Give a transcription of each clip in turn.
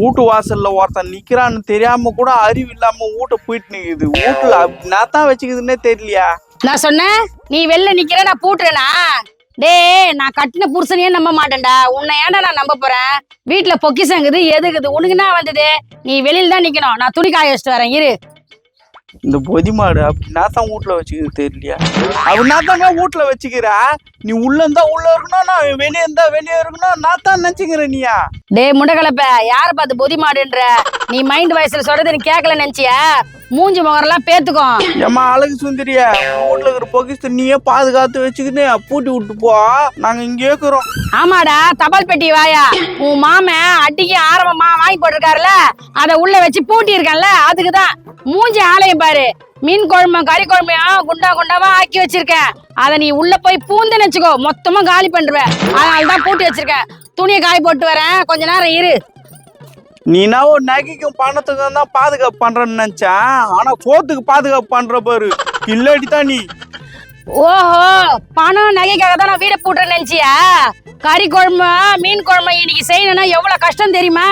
வீட்டு வாசல்ல ஒருத்தன் நிக்கிறான்னு தெரியாம கூட அறிவு இல்லாம வீட்டை போயிட்டு நிக்குது. வீட்டுல நான் தான் வச்சுக்குதுன்னே தெரியலையா? நான் சொன்னேன் நீ வெளில நிக்கிற நான் பூட்டுறேனா? டேய் நான் கட்டின புருஷனையே நம்ப மாட்டேன்டா. உன்னை ஏன்டா நான் நம்ப போறேன்? வீட்டுல பொக்கிசங்குது எதுக்குது உனக்கு என்ன வந்தது? நீ வெளியில தான் நிக்கணும். நான் துணி காய வச்சுட்டு வரேன் இரு. இந்த பொதி மாடு அப்படி நான் தான் வீட்டுல வச்சுக்குது தெரியலையா? அப்படி நான் தாங்க வீட்டுல வச்சுக்கிறா நீ உள்ள இருந்தா உள்ள இருக்கணும் நான் வெளியே இருந்தா வெளியே இருக்கணும் நான் தான் நினைச்சுக்கிறேன் நீயா? டேய் முண்டகலப்ப யார பார்த்து பொதி மாடுன்ற நீ மைண்ட் வயசுல சொல்றது நீ கேட்கல நினைச்சியா? மூஞ்சி முகரெல்லாம் பேத்துக்கும் ஏம்மா அழகு சுந்தரிய வீட்டுல இருக்கிற பொக்கிஸ்த நீயே பாதுகாத்து வச்சுக்கின்னு பூட்டி விட்டு போ. நாங்க இங்கே இருக்கிறோம். ஆமாடா தபால் பெட்டி வாயா. உன் மாமன் அடிக்கு ஆரம்பமா வாங்கி போட்டிருக்காருல அத உள்ள வச்சு பூட்டி இருக்கான்ல அதுக்குதான். மூஞ்சி ஆலயம் பாரு. மீன் குழம்பு கறி குழம்பையும் குண்டா குண்டாவா ஆக்கி வச்சிருக்கேன். அத நீ உள்ள போய் பூந்து வச்சுக்கோ. மொத்தமா காலி பண்ணுவேன் அதனால தான் பூட்டி வச்சிருக்கேன். துணியை காய் போட்டு வரேன். கொஞ்ச நேரம் இரு. நீனா ஒரு நகைக்கும் பணத்துக்கும் தான் பாதுகாப்பு பண்றேன்னு நினைச்சேன். ஆனா சோத்துக்கு பாதுகாப்பு பண்ற பாரு. இல்லாடி தான் நீ. ஓஹோ பணம் நகைக்காக தான் நான் வீடை பூட்டுறேன்னு நினைச்சியா? கறி குழம்பு மீன் குழம்பு இன்னைக்கு செய்யணும்னா எவ்வளவு கஷ்டம் தெரியுமா?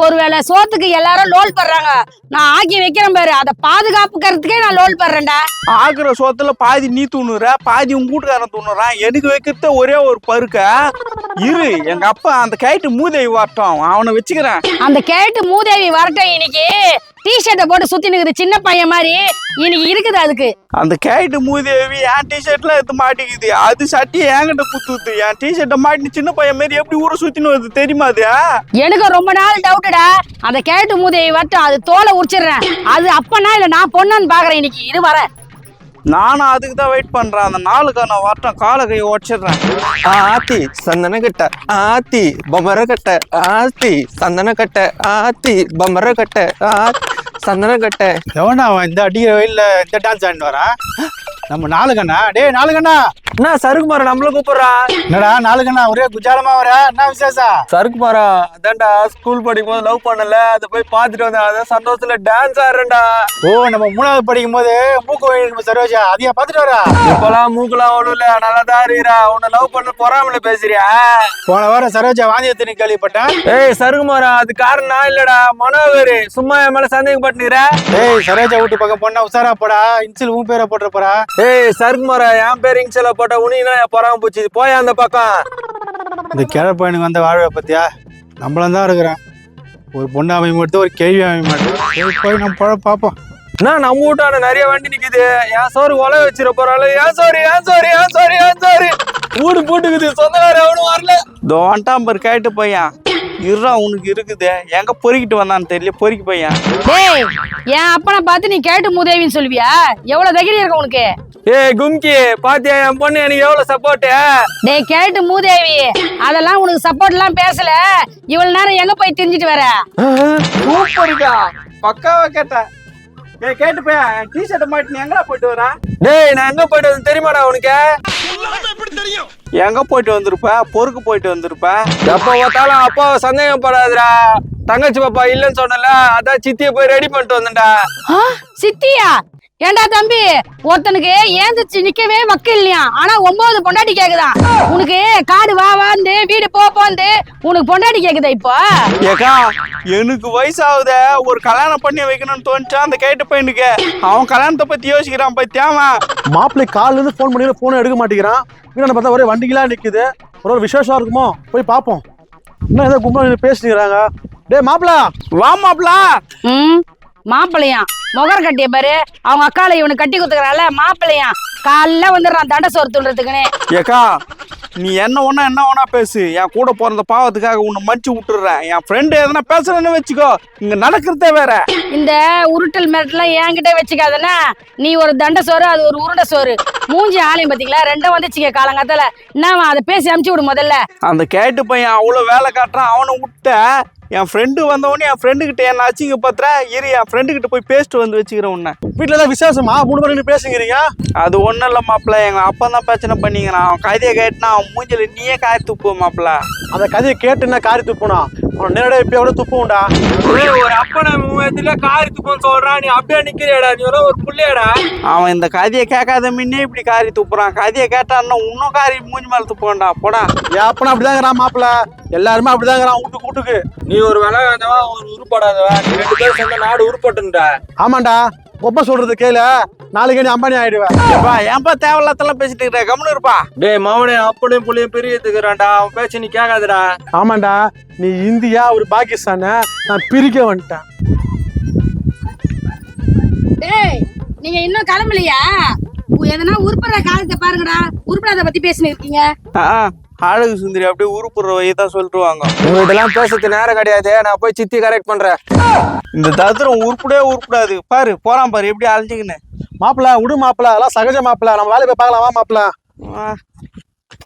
ஒருவேளை சோத்துக்கு எல்லாரும் லோல் பண்றாங்க நான் ஆக்கி வைக்கிறேன் பாரு. அதை பாதுகாப்புக்கிறதுக்கே நான் லோல் பண்றேன்டா ஆக்குற சோத்துல பாதி நீ தூணுற பாதி உங்க வீட்டுக்காரன் தூணுறான். எனக்கு வைக்கிறத ஒரே ஒரு பருக்க. இரு எங்க அப்பா அந்த கைட்டு மூதேவி வரட்டும். அவனை வச்சுக்கிறேன். அந்த கேட்டு மூதேவி வரட்டும் இன்னைக்கு. டிஷர்ட்டை போட்டு சுத்தி நிக்குது சின்ன பையன் மாதிரி. இன்னைக்கு இருக்குது அதுக்கு. அந்த கைட்டு மூதேவி என் டிஷர்ட்ல எடுத்து மாட்டிக்குது. அது சட்டி என்கிட்ட குத்துது. என் டிஷர்ட்டை மாட்டி சின்ன பையன் மாதிரி எப்படி ஊரை சுத்தின்னு வருது தெரியுமா அது? எனக்கு ரொம்ப நாள் டவுட்டுடா அந்த கேட்டு மூதேவி வரட்டும் அது தோலை உரிச்சிடுறேன். அது அப்பனா இல்ல நான் பொண்ணுன்னு பாக்குறேன் இன்னைக்கு. இது வரேன் நானும் அதுக்கு தான் வெயிட் பண்றேன். அந்த நாளுக்கு நான் வரட்டும் காலை கை உடச்சிடுறேன் ஆத்தி சந்தன கட்ட. ஆத்தி பொம்மர கட்ட. ஆத்தி சந்தன கட்ட. ஆத்தி பொம்மர கட்ட. ஆத்தி சந்தன கட்ட எவனா அவன் இந்த அடிக்கிற வெயில்ல இந்த டான்ஸ் ஆடிட்டு வரான் நம்ம நாலுகண்ணா. டேய் நாலுகண்ணா. என்ன சருக்குமார நம்மள கூப்பிடுறா. என்னடா நாலுகண்ணா ஒரே குஜாலமா வர. என்ன விசேஷம்? சருக்குமாரா அதான்டா ஸ்கூல் படிக்கும் போது லவ் பண்ணல. அதை போய் பார்த்துட்டு வந்தேன். அதான் சந்தோஷத்துல டான்ஸ் ஆடுறேன்டா. ஓ நம்ம மூணாவது படிக்கும் போது மூக்கு வழி சரோஜா. அதையா பார்த்துட்டு வரா? இப்பெல்லாம் மூக்கெல்லாம் ஒண்ணுல நல்லா தான் இருக்கிறா உன்னை லவ் பண்ண பொறாமல பேசுறியா? போன வாரம் சரோஜா வாந்தி எடுத்து கேள்விப்பட்டேன். ஏய் சருக்குமாரா அது காரணம் நான் இல்லடா மனோகர் சும்மா என் மேல சந்தேகப்பட்டுக்கிற டேய் சரோஜா வீட்டு பக்கம் பொண்ணா உசாரா போடா. இன்சில் உன் பேரை போட்டுற போறா. ஏய் சருக்குமாரா என் பேர் இங்சல போட்ட உனினா பொறாம போச்சு? போய் அந்த பக்கம். இந்த கிழ பையனுக்கு வந்த வாழ்வை பத்தியா? நம்மளும் தான் இருக்கிறேன் ஒரு பொண்ணு அமைய மட்டும் ஒரு கேள்வி அமைய மாட்டேன் சரி, போய் நம்ம பழ பார்ப்போம். என்ன நம்ம வீட்டான நிறைய வண்டி நிக்குது. என் சோறு ஒலை வச்சிட போறாள் ஏன் சோறு ஏன் சோறு ஏன் சோறு ஏன் சோறு. வீடு போட்டுக்குது. சொந்தக்கார எவனும் வரல. இதோ வந்துட்டான் பாரு கேட்டு பையன் இருறா உனக்கு இருக்குது. எங்க பொறுக்கிட்டு வந்தான்னு தெரியல. பொறுக்கி பையன். டேய் என் அப்பனை பார்த்து நீ கேட்டு மூதேவின்னு சொல்லுவியா? எவ்வளவு தைரியம் இருக்கு உனக்கு? ஏய் கும்கி பாத்தியா என் பொண்ணு எனக்கு எவ்வளவு சப்போர்ட் டேய் கேட்டு மூதேவி. அதெல்லாம் உனக்கு சப்போர்ட் எல்லாம் பேசல. இவ்வளவு நேரம் எங்க போய் தெரிஞ்சிட்டு வர? சூப்பருக்கா பக்காவா கேட்டேன் ஏ கேட்டு பையன் டிஷர்ட் மாட்டி நீ எங்கடா போயிட்டு வரா? டேய் நான் எங்க போயிட்டு வந்தேன் தெரியுமாடா உனக்கு? எங்க போயிட்டு வந்திருப்ப? பொறுக்கு போயிட்டு வந்திருப்ப? எப்ப பார்த்தாலும் அப்பாவை சந்தேகப்படாதுடா தங்கச்சி பாப்பா இல்லைன்னு சொன்னல அதான் சித்தியை போய் ரெடி பண்ணிட்டு வந்தேன்டா. சித்தியா? ஏண்டா தம்பி? ஒருத்தனுக்கு ஏந்திரிச்சு நிக்கவே வக்கு இல்லையா? ஆனா ஒன்பது பொண்டாட்டி கேக்குதான் உனக்கு காடு வா வாந்து வீடு போ போந்து உனக்கு பொண்டாட்டி கேக்குதா இப்போ? ஏக்கா எனக்கு வயசாகுத. ஒரு கல்யாணம் பண்ணி வைக்கணும்னு தோணுச்சா? அந்த கேட்டு பையனுக்கு. அவன் கல்யாணத்தை பத்தி யோசிக்கிறான் பத்தியாமா மாப்பிள்ளை காலில இருந்து ஃபோன் பண்ணி ஃபோனை எடுக்க மாட்டேங்கிறான். இன்னும் பார்த்தா ஒரே வண்டிகளா நிக்குது. ஒரு ஒரு விசேஷம் இருக்குமோ? போய் பார்ப்போம். இன்னும் ஏதோ கும்பல் பேசிக்கிறாங்க டேய் மாப்பிள்ள. வா மாப்ளா ம்? மாப்பிள்ளையாம். முகர் கட்டிய பாரு. அவங்க அக்கால இவனுக்கு கட்டி குத்துக்கிறான்ல மாப்பிள்ளையாம். காலைல வந்துடுறான் தண்டை சோறு துண்டுறதுக்குன்னு ஏக்கா நீ என்ன ஒண்ணா என்ன ஒண்ணா பேசு. என் கூட பிறந்த பாவத்துக்காக உன்னை மன்னிச்சு விட்டுடுறேன். என் ஃப்ரெண்டு எதனா பேசுறேன்னு வச்சுக்கோ. இங்க நடக்கிறதே வேற. இந்த உருட்டல் மிரட்டெல்லாம் என்கிட்ட வச்சுக்காதனா நீ ஒரு தண்டை சோறு அது ஒரு உருண்டை சோறு. மூஞ்சி ஆலயம் பாத்தீங்களா? ரெண்டும் வந்துச்சுங்க காலங்காத்தால. என்னவா அதை பேசி அமுச்சு விடு முதல்ல. அந்த கேட்டு பையன் அவ்வளோ வேலை காட்டுறான் அவனை விட்ட. என் ஃப்ரெண்டு வந்தவொடனே என் ஃப்ரெண்டு கிட்ட என்ன அச்சிங்க பத்திர? இரு என் ஃப்ரெண்டு கிட்ட போய் பேசிட்டு வந்து வச்சுக்கிறேன் உன்னை. வீட்டுல ஏதாவது விசேஷமா? மூணு நின்னு பேசுங்கிறீங்க? அது ஒன்றும் இல்லை மாப்பிள்ள எங்கள் அப்பா தான் பிரச்சனை பண்ணிக்கிறான். அவன் கதையை கேட்டுனா அவன் மூஞ்சில நீயே காய துப்பு மாப்பிள்ள அந்த கதையை கேட்டு என்ன காரி துப்புனா அவன் நேரடியாக இப்போ எவ்வளோ துப்புண்டா ஒரு அப்பனை மூவத்துல காரி துப்பம் சொல்றான் நீ அப்படியே நிக்கிறியாடா. நீ ஒரு ஒரு புள்ளையாடா. அவன் இந்த கதையை கேட்காத முன்னே இப்படி காரி துப்புறான். கதையை கேட்டான்னா இன்னும் காரி மூஞ்சி மேல துப்புவான்டா. போடா. என் அப்பனும் அப்படிதாங்கிறான் மாப்பிள்ள. எல்லாருமே அப்படிதாங்கிறான் வீட்டுக்கு வீட்டுக்கு. நீ ஒரு வேலை வேந்தவா ஒரு உருப்படாதவா? நீ ரெண்டு பேரும் சேர்ந்த நாடு உருப்பட்டுண்டா ஆமாண்டா. கொப்ப சொல்றது கேளு. நாளைக்கு நீ அம்பானி ஆயிடுவேன் ஏப்பா ஏன்பா தேவையில்லாதெல்லாம் பேசிட்டு இருக்கிற? கம்னு இருப்பா. டேய் மவனே அப்பனையும் புள்ளையும் பெரியதுக்குறான்டா அவன் பேச்சு நீ கேட்காதடா. ஆமாண்டா நீ இந்தியா ஒரு பாகிஸ்தான நான் பிரிக்க வந்துட்டேன். டேய் நீங்க இன்னும் கிளம்பலையா? உ- எதனா உருப்படுற காலத்தை பாருங்கடா. உருப்படாத பத்தி பேசினு இருக்கீங்க. ஆ, அழகு சுந்தரி அப்படியே உருப்புற வயதான் சொல்லிட்டு வாங்க உங்ககிட்ட எல்லாம் பேசுறது நேரம் கிடையாது நான் போய் சித்தி கரெக்ட் பண்றேன். இந்த தத்திரம் உருப்படவே உருப்படாது. பாரு போறான் பாரு எப்படி அழைச்சிக்கின்னு மாப்பிள்ள விடு மாப்பிள்ள அதெல்லாம் சகஜ மாப்பிள்ள நம்ம வேலையை போய் பார்க்கலாம் வா மாப்பிள்ள